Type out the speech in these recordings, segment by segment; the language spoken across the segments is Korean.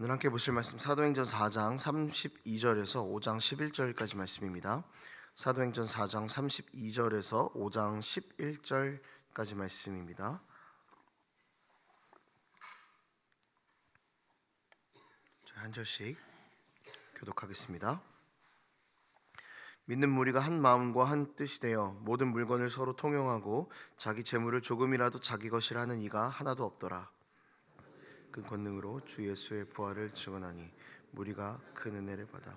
오늘 함께 보실 말씀 사도행전 4장 32절에서 5장 11절까지 말씀입니다. 사도행전 4장 32절에서 5장 11절까지 말씀입니다. 자, 한 절씩 교독하겠습니다. 믿는 무리가 한 마음과 한 뜻이 되어 모든 물건을 서로 통용하고 자기 재물을 조금이라도 자기 것이라 하는 이가 하나도 없더라. 그 권능으로 주 예수의 부활을 증언하니 무리가 큰 은혜를 받아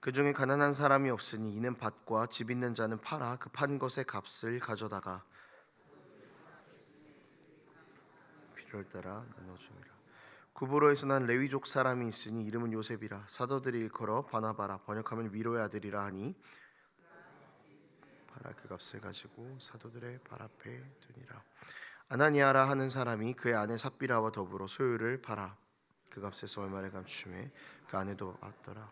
그 중에 가난한 사람이 없으니 이는 밭과 집 있는 자는 팔아 그 판 것의 값을 가져다가 필요를 따라 나눠줍니다. 구브로에서 난 레위족 사람이 있으니 이름은 요셉이라 사도들이 일컬어 바나바라 번역하면 위로의 아들이라 하니 바라 그 값을 가지고 사도들의 발 앞에 두니라. 아나니아라 하는 사람이 그의 아내 삽비라와 더불어 소유를 팔아 그 값에서 얼마를 감추매 그 아내도 왔더라.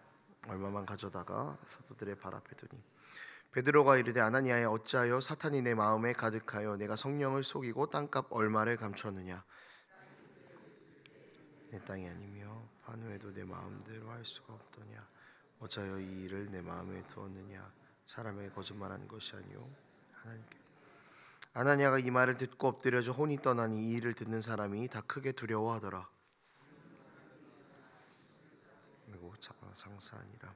얼마만 가져다가 사도들의 발 앞에 두니. 베드로가 이르되 아나니아야 어찌하여 사탄이 내 마음에 가득하여 내가 성령을 속이고 땅값 얼마를 감췄느냐? 내 땅이 아니며 반후에도 내 마음대로 할 수가 없더냐? 어찌하여 이 일을 내 마음에 두었느냐? 사람에게 거짓말하는 것이 아니요 하나님께 아나니아가 이 말을 듣고 엎드려져 혼이 떠나니 이 일을 듣는 사람이 다 크게 두려워하더라. 그리고 자- 장사하니라.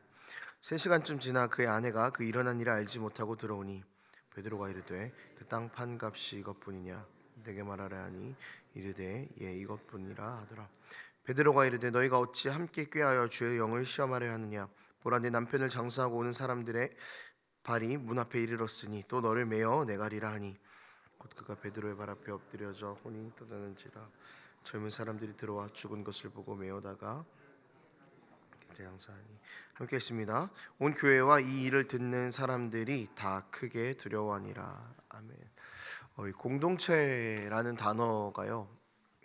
세 시간쯤 지나 그의 아내가 그 일어난 일을 알지 못하고 들어오니 베드로가 이르되 그 땅 판 값이 이것뿐이냐 내게 말하라 하니 이르되 예 이것뿐이라 하더라. 베드로가 이르되 너희가 어찌 함께 꾀하여 주의 영을 시험하려 하느냐 보라 내 남편을 장사하고 오는 사람들의 발이 문 앞에 이르렀으니 또 너를 메어 내가리라 하니 곧 그가 베드로의 발 앞에 엎드려져 혼이 떠나는지라 젊은 사람들이 들어와 죽은 것을 보고 메어다가 대장사하니 함께 했습니다. 온 교회와 이 일을 듣는 사람들이 다 크게 두려워하니라. 아멘. 어, 이 공동체라는 단어가요.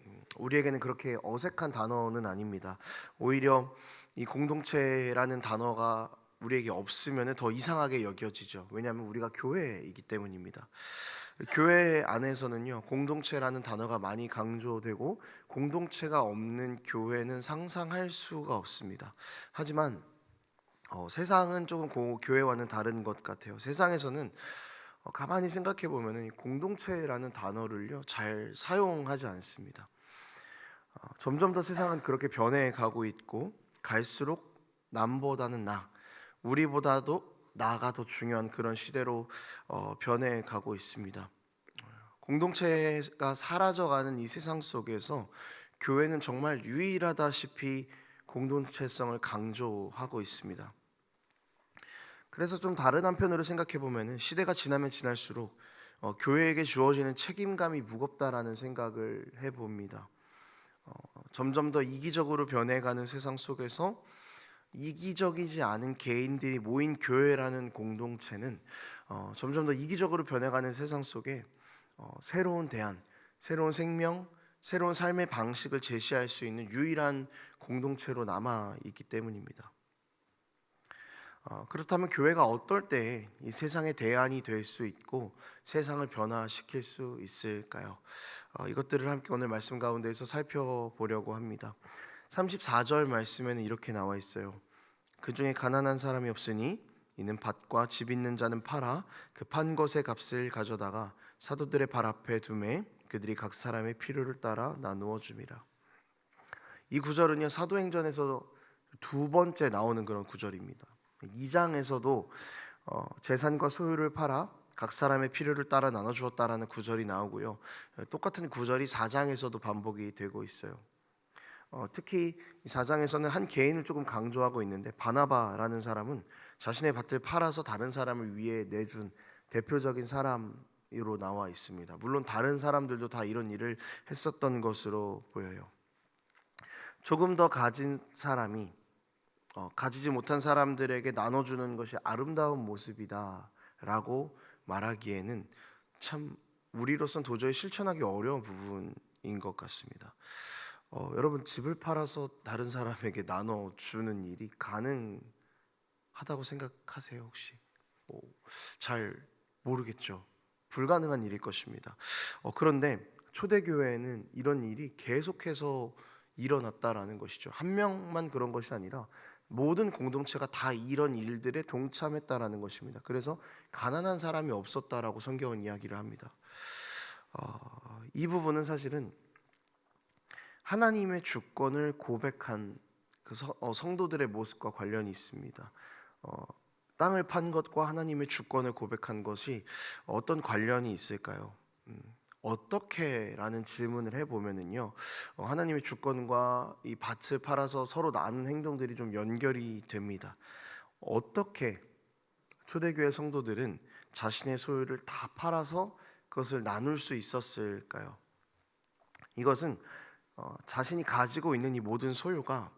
음, 우리에게는 그렇게 어색한 단어는 아닙니다. 오히려 이 공동체라는 단어가 우리에게 없으면 더 이상하게 여겨지죠. 왜냐하면 우리가 교회이기 때문입니다. 교회 안에서는요 공동체라는 단어가 많이 강조되고 공동체가 없는 교회는 상상할 수가 없습니다. 하지만 어, 세상은 조금 고, 교회와는 다른 것 같아요. 세상에서는 어, 가만히 생각해 보면은 이 공동체라는 단어를요 잘 사용하지 않습니다. 어, 점점 더 세상은 그렇게 변해가고 있고 갈수록 남보다는 나, 우리보다도 나가 더 중요한 그런 시대로 어, 변해가고 있습니다. 공동체가 사라져가는 이 세상 속에서 교회는 정말 유일하다시피 공동체성을 강조하고 있습니다. 그래서 좀 다른 한편으로 생각해 보면은 시대가 지나면 지날수록 어, 교회에게 주어지는 책임감이 무겁다라는 생각을 해봅니다. 어, 점점 더 이기적으로 변해가는 세상 속에서 이기적이지 않은 개인들이 모인 교회라는 공동체는 어, 점점 더 이기적으로 변해가는 세상 속에 어, 새로운 대안, 새로운 생명, 새로운 삶의 방식을 제시할 수 있는 유일한 공동체로 남아 있기 때문입니다. 어, 그렇다면 교회가 어떨 때 이 세상의 대안이 될 수 있고 세상을 변화시킬 수 있을까요? 어, 이것들을 함께 오늘 말씀 가운데서 살펴보려고 합니다. 34절 말씀에는 이렇게 나와 있어요. 그 중에 가난한 사람이 없으니 이는 밭과 집 있는 자는 팔아 그 판 것의 값을 가져다가 사도들의 발 앞에 두매 그들이 각 사람의 필요를 따라 나누어 줌이라. 이 구절은요 사도행전에서 두 번째 나오는 그런 구절입니다. 2장에서도 어, 재산과 소유를 팔아 각 사람의 필요를 따라 나눠 주었다라는 구절이 나오고요. 똑같은 구절이 4장에서도 반복이 되고 있어요. 어, 특히 이 4장에서는 한 개인을 조금 강조하고 있는데 바나바라는 사람은 자신의 밭을 팔아서 다른 사람을 위해 내준 대표적인 사람으로 나와 있습니다. 물론 다른 사람들도 다 이런 일을 했었던 것으로 보여요. 조금 더 가진 사람이 어, 가지지 못한 사람들에게 나눠주는 것이 아름다운 모습이다라고 말하기에는 참 우리로선 도저히 실천하기 어려운 부분인 것 같습니다. 어, 여러분 집을 팔아서 다른 사람에게 나눠 주는 일이 가능하다고 생각하세요 혹시? 어, 잘 모르겠죠. 불가능한 일일 것입니다. 어, 그런데 초대교회는 이런 일이 계속해서 일어났다라는 것이죠. 한 명만 그런 것이 아니라 모든 공동체가 다 이런 일들에 동참했다라는 것입니다. 그래서 가난한 사람이 없었다라고 성경은 이야기를 합니다. 어, 이 부분은 사실은 하나님의 주권을 고백한 그 서- 어, 성도들의 모습과 관련이 있습니다. 어, 땅을 판 것과 하나님의 주권을 고백한 것이 어떤 관련이 있을까요? 음, 어떻게라는 질문을 해보면은요, 어, 하나님의 주권과 이 밭을 팔아서 서로 나눈 행동들이 좀 연결이 됩니다. 어떻게 초대교회 성도들은 자신의 소유를 다 팔아서 그것을 나눌 수 있었을까요? 이것은 어, 자신이 가지고 있는 이 모든 소유가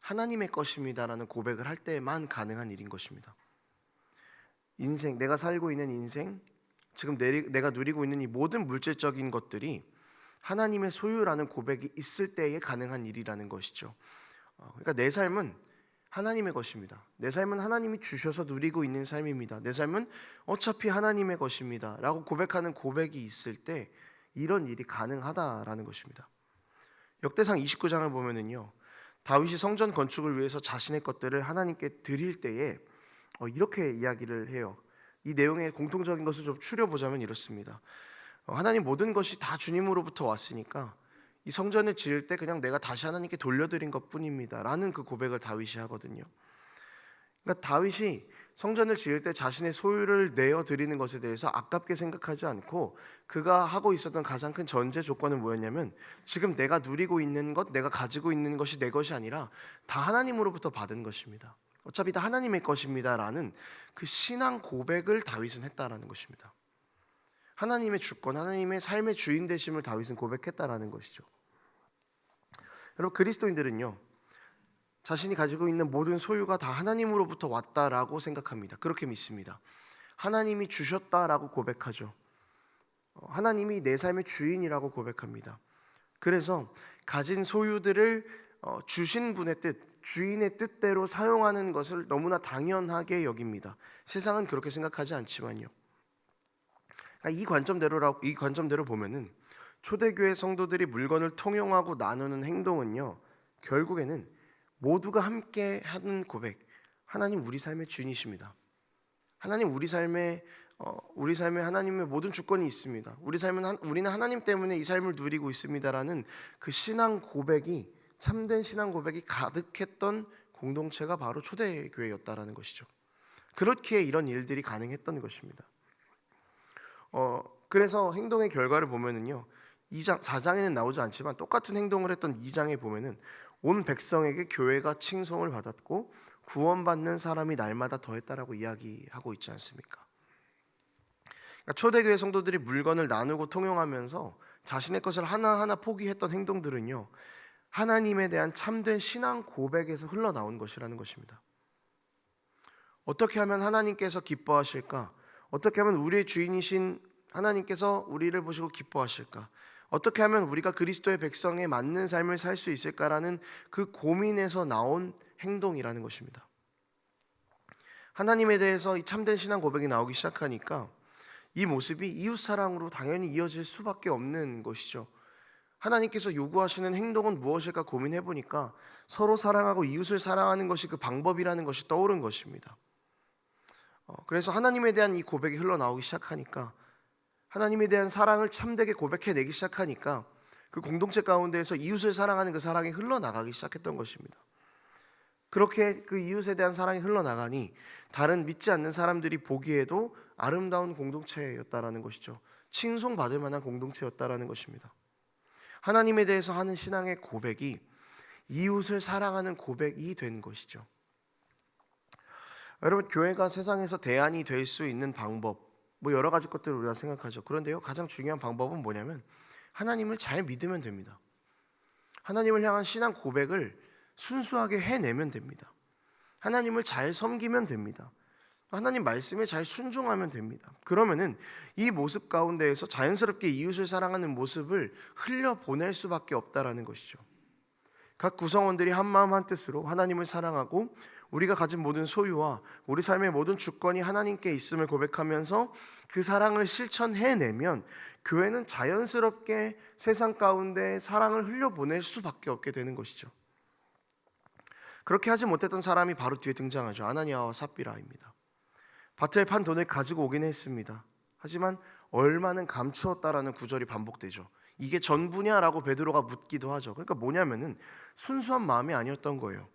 하나님의 것입니다라는 고백을 할 때만 가능한 일인 것입니다. 인생, 내가 살고 있는 인생, 지금 내리, 내가 누리고 있는 이 모든 물질적인 것들이 하나님의 소유라는 고백이 있을 때에 가능한 일이라는 것이죠. 어, 그러니까 내 삶은 하나님의 것입니다. 내 삶은 하나님이 주셔서 누리고 있는 삶입니다. 내 삶은 어차피 하나님의 것입니다. 라고 고백하는 고백이 있을 때 이런 일이 가능하다라는 것입니다. 역대상 29장을 보면은요. 다윗이 성전 건축을 위해서 자신의 것들을 하나님께 드릴 때에 어, 이렇게 이야기를 해요. 이 내용의 공통적인 것을 좀 추려보자면 이렇습니다. 어, 하나님 모든 것이 다 주님으로부터 왔으니까 이 성전을 지을 때 그냥 내가 다시 하나님께 돌려드린 것 뿐입니다라는 그 고백을 다윗이 하거든요. 그러니까 다윗이 성전을 지을 때 자신의 소유를 내어 드리는 것에 대해서 아깝게 생각하지 않고 그가 하고 있었던 가장 큰 전제 조건은 뭐였냐면 지금 내가 누리고 있는 것, 내가 가지고 있는 것이 내 것이 아니라 다 하나님으로부터 받은 것입니다. 어차피 다 하나님의 것입니다라는 그 신앙 고백을 다윗은 했다라는 것입니다. 하나님의 주권, 하나님의 삶의 주인 되심을 다윗은 고백했다라는 것이죠. 여러분 그리스도인들은요. 자신이 가지고 있는 모든 소유가 다 하나님으로부터 왔다라고 생각합니다. 그렇게 믿습니다. 하나님이 주셨다라고 고백하죠. 어, 하나님이 내 삶의 주인이라고 고백합니다. 그래서 가진 소유들을 어, 주신 분의 뜻, 주인의 뜻대로 사용하는 것을 너무나 당연하게 여깁니다. 세상은 그렇게 생각하지 않지만요. 그러니까 이 관점대로라고 이 관점대로 보면은 초대교회 성도들이 물건을 통용하고 나누는 행동은요. 결국에는 모두가 함께 하는 고백. 하나님 우리 삶의 주인이십니다. 하나님 우리 삶의 어, 우리 삶에 하나님의 모든 주권이 있습니다. 우리 삶은 한, 우리는 하나님 때문에 이 삶을 누리고 있습니다라는 그 신앙 고백이 참된 신앙 고백이 가득했던 공동체가 바로 초대교회였다라는 것이죠. 그렇기에 이런 일들이 가능했던 것입니다. 어, 그래서 행동의 결과를 보면은요. 2장 4장에는 나오지 않지만 똑같은 행동을 했던 2장에 보면은 온 백성에게 교회가 칭송을 받았고 구원받는 사람이 날마다 더했다라고 이야기하고 있지 않습니까? 그러니까 초대교회 성도들이 물건을 나누고 통용하면서 자신의 것을 하나하나 포기했던 행동들은요. 하나님에 대한 참된 신앙 고백에서 흘러나온 것이라는 것입니다. 어떻게 하면 하나님께서 기뻐하실까? 어떻게 하면 우리의 주인이신 하나님께서 우리를 보시고 기뻐하실까? 어떻게 하면 우리가 그리스도의 백성에 맞는 삶을 살 수 있을까라는 그 고민에서 나온 행동이라는 것입니다. 하나님에 대해서 이 참된 신앙 고백이 나오기 시작하니까 이 모습이 이웃 사랑으로 당연히 이어질 수밖에 없는 것이죠. 하나님께서 요구하시는 행동은 무엇일까 고민해 보니까 서로 사랑하고 이웃을 사랑하는 것이 그 방법이라는 것이 떠오른 것입니다. 어, 그래서 하나님에 대한 이 고백이 흘러나오기 시작하니까 하나님에 대한 사랑을 참되게 고백해내기 시작하니까 그 공동체 가운데에서 이웃을 사랑하는 그 사랑이 흘러나가기 시작했던 것입니다. 그렇게 그 이웃에 대한 사랑이 흘러나가니 다른 믿지 않는 사람들이 보기에도 아름다운 공동체였다라는 것이죠. 칭송받을 만한 공동체였다라는 것입니다. 하나님에 대해서 하는 신앙의 고백이 이웃을 사랑하는 고백이 된 것이죠. 여러분 교회가 세상에서 대안이 될 수 있는 방법 뭐 여러 가지 것들을 우리가 생각하죠. 그런데요 가장 중요한 방법은 뭐냐면 하나님을 잘 믿으면 됩니다. 하나님을 향한 신앙 고백을 순수하게 해내면 됩니다. 하나님을 잘 섬기면 됩니다. 하나님 말씀에 잘 순종하면 됩니다. 그러면은 이 모습 가운데에서 자연스럽게 이웃을 사랑하는 모습을 흘려 보낼 수밖에 없다라는 것이죠. 각 구성원들이 한 마음 한 뜻으로 하나님을 사랑하고 우리가 가진 모든 소유와 우리 삶의 모든 주권이 하나님께 있음을 고백하면서 그 사랑을 실천해내면 교회는 자연스럽게 세상 가운데 사랑을 흘려보낼 수밖에 없게 되는 것이죠. 그렇게 하지 못했던 사람이 바로 뒤에 등장하죠. 아나니아와 삽비라입니다. 밭을 판 돈을 가지고 오긴 했습니다. 하지만 얼마는 감추었다라는 구절이 반복되죠. 이게 전부냐라고 베드로가 묻기도 하죠. 그러니까 뭐냐면은 순수한 마음이 아니었던 거예요.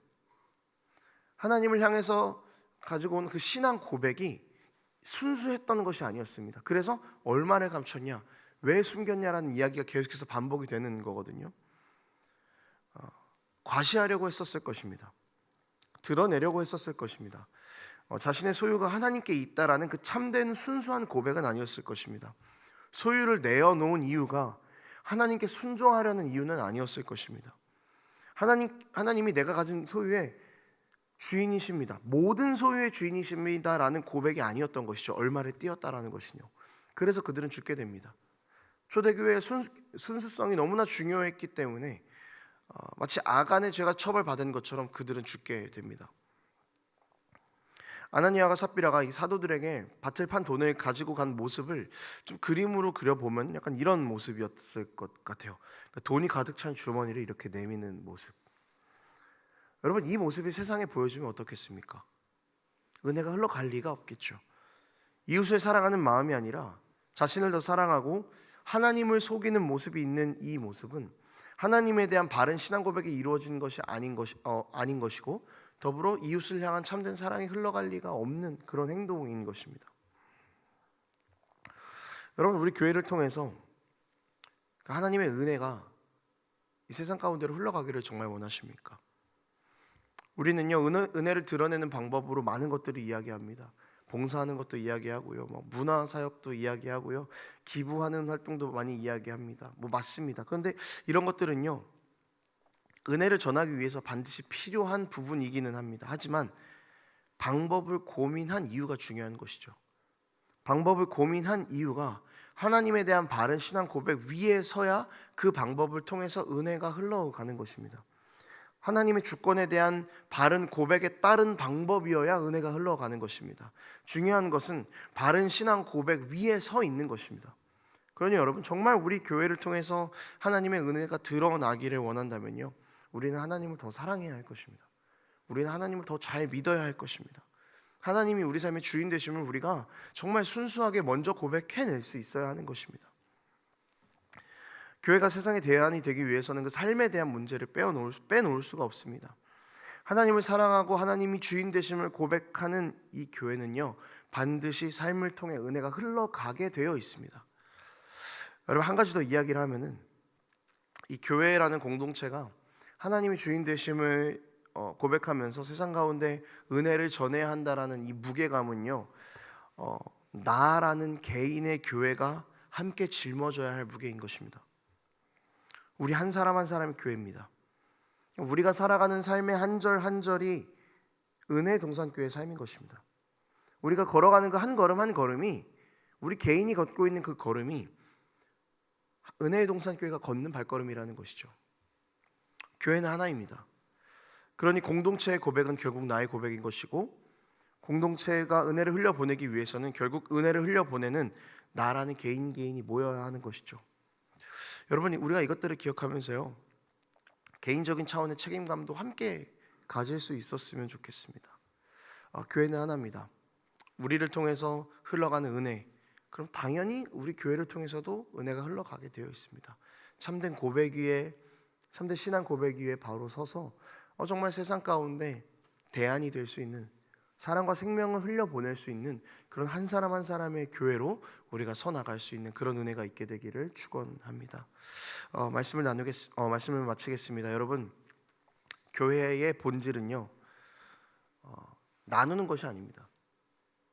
하나님을 향해서 가지고 온 그 신앙 고백이 순수했던 것이 아니었습니다. 그래서 얼마를 감췄냐, 왜 숨겼냐라는 이야기가 계속해서 반복이 되는 거거든요. 어, 과시하려고 했었을 것입니다. 드러내려고 했었을 것입니다. 어, 자신의 소유가 하나님께 있다라는 그 참된 순수한 고백은 아니었을 것입니다. 소유를 내어놓은 이유가 하나님께 순종하려는 이유는 아니었을 것입니다. 하나님 하나님이 내가 가진 소유의 주인이십니다. 모든 소유의 주인이십니다라는 고백이 아니었던 것이죠. 얼마를 띄었다라는 것이요. 그래서 그들은 죽게 됩니다. 초대교회의 순, 순수성이 너무나 중요했기 때문에 어, 마치 아간의 죄가 처벌받은 것처럼 그들은 죽게 됩니다. 아나니아가 삽비라가 이 사도들에게 밭을 판 돈을 가지고 간 모습을 좀 그림으로 그려보면 약간 이런 모습이었을 것 같아요. 그러니까 돈이 가득 찬 주머니를 이렇게 내미는 모습. 여러분 이 모습이 세상에 보여주면 어떻겠습니까? 은혜가 흘러갈 리가 없겠죠. 이웃을 사랑하는 마음이 아니라 자신을 더 사랑하고 하나님을 속이는 모습이 있는 이 모습은 하나님에 대한 바른 신앙 고백이 이루어진 것이 아닌 것이 어, 아닌 것이고 더불어 이웃을 향한 참된 사랑이 흘러갈 리가 없는 그런 행동인 것입니다. 여러분 우리 교회를 통해서 그 하나님의 은혜가 이 세상 가운데로 흘러가기를 정말 원하십니까? 우리는요 은혜, 은혜 를 드러내는 방법으로 많은 것들을 이야기합니다. 봉사하는 것도 이야기하고요, 뭐 문화 사역도 이야기하고요, 기부하는 활동도 많이 이야기합니다. 뭐 맞습니다. 그런데 이런 것들은요 은혜를 전하기 위해서 반드시 필요한 부분이기는 합니다. 하지만 방법을 고민한 이유가 중요한 것이죠. 방법을 고민한 이유가 하나님에 대한 바른 신앙 고백 위에 서야 그 방법을 통해서 은혜가 흘러가는 것입니다. 하나님의 주권에 대한 바른 고백에 따른 방법이어야 은혜가 흘러가는 것입니다. 중요한 것은 바른 신앙 고백 위에 서 있는 것입니다. 그러니 여러분 정말 우리 교회를 통해서 하나님의 은혜가 드러나기를 원한다면요. 우리는 하나님을 더 사랑해야 할 것입니다. 우리는 하나님을 더 잘 믿어야 할 것입니다. 하나님이 우리 삶의 주인 되심을 우리가 정말 순수하게 먼저 고백해낼 수 있어야 하는 것입니다. 교회가 세상의 대안이 되기 위해서는 그 삶에 대한 문제를 빼놓을, 빼놓을 수가 없습니다. 하나님을 사랑하고 하나님이 주인 되심을 고백하는 이 교회는요 반드시 삶을 통해 은혜가 흘러가게 되어 있습니다. 여러분 한 가지 더 이야기를 하면은 이 교회라는 공동체가 하나님이 주인 되심을 어, 고백하면서 세상 가운데 은혜를 전해야 한다라는 이 무게감은요 어, 나라는 개인의 교회가 함께 짊어져야 할 무게인 것입니다. 우리 한 사람 한 사람의 교회입니다. 우리가 살아가는 삶의 한 절 한 절이 은혜 동산교회의 삶인 것입니다. 우리가 걸어가는 그 한 걸음 한 걸음이 우리 개인이 걷고 있는 그 걸음이 은혜의 동산교회가 걷는 발걸음이라는 것이죠. 교회는 하나입니다. 그러니 공동체의 고백은 결국 나의 고백인 것이고 공동체가 은혜를 흘려보내기 위해서는 결국 은혜를 흘려보내는 나라는 개인 개인이 모여야 하는 것이죠. 여러분 우리가 이것들을 기억하면서요 개인적인 차원의 책임감도 함께 가질 수 있었으면 좋겠습니다. 어, 교회는 하나입니다. 우리를 통해서 흘러가는 은혜, 그럼 당연히 우리 교회를 통해서도 은혜가 흘러가게 되어 있습니다. 참된 고백 위에 참된 신앙 고백 위에 바로 서서 어, 정말 세상 가운데 대안이 될 수 있는 사랑과 생명을 흘려보낼 수 있는 그런 한 사람 한 사람의 교회로 우리가 서 나갈 수 있는 그런 은혜가 있게 되기를 축원합니다. 어, 말씀을 나누겠 어, 말씀을 마치겠습니다. 여러분 교회의 본질은요 어, 나누는 것이 아닙니다.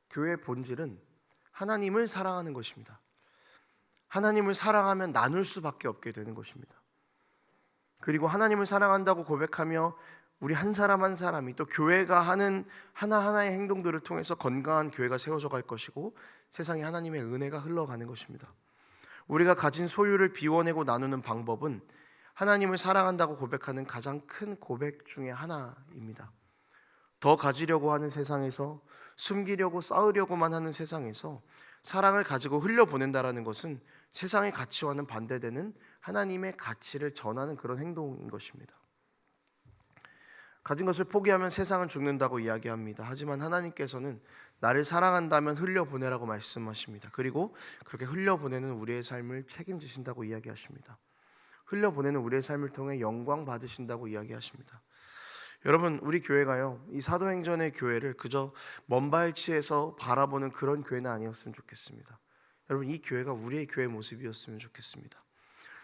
교회의 본질은 하나님을 사랑하는 것입니다. 하나님을 사랑하면 나눌 수밖에 없게 되는 것입니다. 그리고 하나님을 사랑한다고 고백하며 우리 한 사람 한 사람이 또 교회가 하는 하나하나의 행동들을 통해서 건강한 교회가 세워져 갈 것이고 세상에 하나님의 은혜가 흘러가는 것입니다. 우리가 가진 소유를 비워내고 나누는 방법은 하나님을 사랑한다고 고백하는 가장 큰 고백 중의 하나입니다. 더 가지려고 하는 세상에서 숨기려고 싸우려고만 하는 세상에서 사랑을 가지고 흘려보낸다라는 것은 세상의 가치와는 반대되는 하나님의 가치를 전하는 그런 행동인 것입니다. 가진 것을 포기하면 세상은 죽는다고 이야기합니다. 하지만 하나님께서는 나를 사랑한다면 흘려보내라고 말씀하십니다. 그리고 그렇게 흘려보내는 우리의 삶을 책임지신다고 이야기하십니다. 흘려보내는 우리의 삶을 통해 영광 받으신다고 이야기하십니다. 여러분, 우리 교회가요, 이 사도행전의 교회를 그저 먼 발치에서 바라보는 그런 교회는 아니었으면 좋겠습니다. 여러분, 이 교회가 우리의 교회 모습이었으면 좋겠습니다.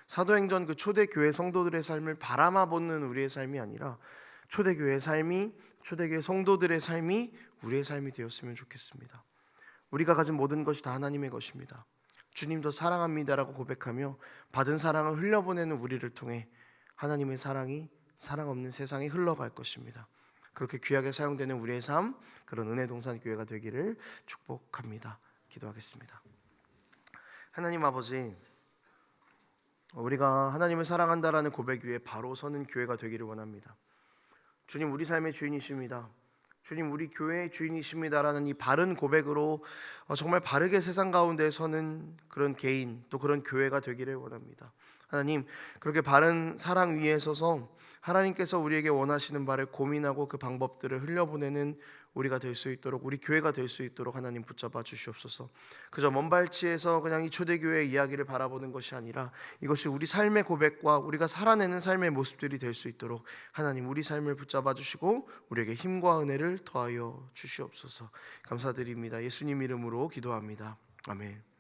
사도행전 그 초대 교회 성도들의 삶을 바라마 보는 우리의 삶이 아니라 초대교회 삶이 초대교회 성도들의 삶이 우리의 삶이 되었으면 좋겠습니다. 우리가 가진 모든 것이 다 하나님의 것입니다. 주님도 사랑합니다라고 고백하며 받은 사랑을 흘려보내는 우리를 통해 하나님의 사랑이 사랑 없는 세상에 흘러갈 것입니다. 그렇게 귀하게 사용되는 우리의 삶 그런 은혜 동산 교회가 되기를 축복합니다. 기도하겠습니다. 하나님 아버지 우리가 하나님을 사랑한다라는 고백 위에 바로 서는 교회가 되기를 원합니다. 주님 우리 삶의 주인이십니다. 주님 우리 교회의 주인이십니다라는 이 바른 고백으로 어, 정말 바르게 세상 가운데 서는 그런 개인 또 그런 교회가 되기를 원합니다. 하나님 그렇게 바른 사랑 위에 서서 하나님께서 우리에게 원하시는 바를 고민하고 그 방법들을 흘려보내는 우리가 될 수 있도록 우리 교회가 될 수 있도록 하나님 붙잡아 주시옵소서. 그저 먼 발치에서 그냥 이 초대교회의 이야기를 바라보는 것이 아니라 이것이 우리 삶의 고백과 우리가 살아내는 삶의 모습들이 될 수 있도록 하나님 우리 삶을 붙잡아 주시고 우리에게 힘과 은혜를 더하여 주시옵소서. 감사드립니다. 예수님 이름으로 기도합니다. 아멘.